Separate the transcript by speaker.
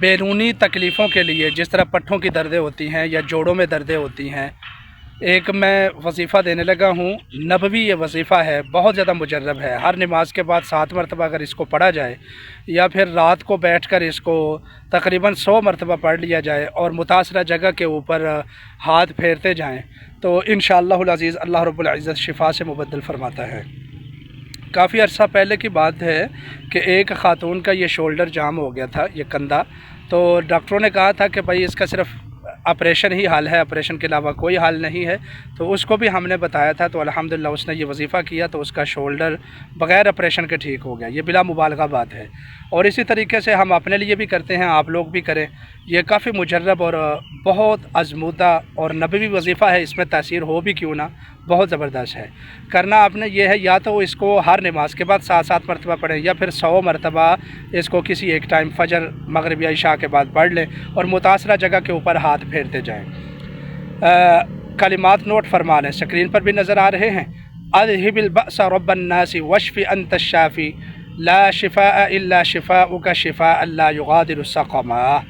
Speaker 1: بیرونی تکلیفوں کے لیے جس طرح پٹھوں کی دردیں ہوتی ہیں یا جوڑوں میں دردیں ہوتی ہیں، ایک میں وظیفہ دینے لگا ہوں۔ نبوی یہ وظیفہ ہے، بہت زیادہ مجرب ہے۔ ہر نماز کے بعد سات مرتبہ اگر اس کو پڑھا جائے یا پھر رات کو بیٹھ کر اس کو تقریباً سو مرتبہ پڑھ لیا جائے اور متاثرہ جگہ کے اوپر ہاتھ پھیرتے جائیں، تو انشاءاللہ العزیز اللہ رب العزت شفا سے مبدل فرماتا ہے۔ کافی عرصہ پہلے کی بات ہے کہ ایک خاتون کا یہ شولڈر جام ہو گیا تھا، یہ کندھا۔ تو ڈاکٹروں نے کہا تھا کہ بھائی اس کا صرف آپریشن ہی حل ہے آپریشن کے علاوہ کوئی حل نہیں ہے۔ تو اس کو بھی ہم نے بتایا تھا، تو الحمدللہ اس نے یہ وظیفہ کیا، تو اس کا شولڈر بغیر آپریشن کے ٹھیک ہو گیا۔ یہ بلا مبالغہ بات ہے۔ اور اسی طریقے سے ہم اپنے لیے بھی کرتے ہیں، آپ لوگ بھی کریں۔ یہ کافی مجرب اور بہت ازمودہ اور نبوی وظیفہ ہے۔ اس میں تاثیر ہو بھی کیوں نہ، بہت زبردست ہے۔ کرنا آپ نے یہ ہے، یا تو اس کو ہر نماز کے بعد سات سات مرتبہ پڑھیں، یا پھر سو مرتبہ اس کو کسی ایک ٹائم فجر، مغرب یا عشاء کے بعد پڑھ لیں اور متاثرہ جگہ کے اوپر ہاتھ پھیرتے جائیں۔ کلمات نوٹ فرما لیں۔ سکرین پر بھی نظر آ رہے ہیں۔ اذهب البأس رب الناس واشف انت الشافی۔ لا شفاء الا شفاءك شفاء اللہ يغادر سقما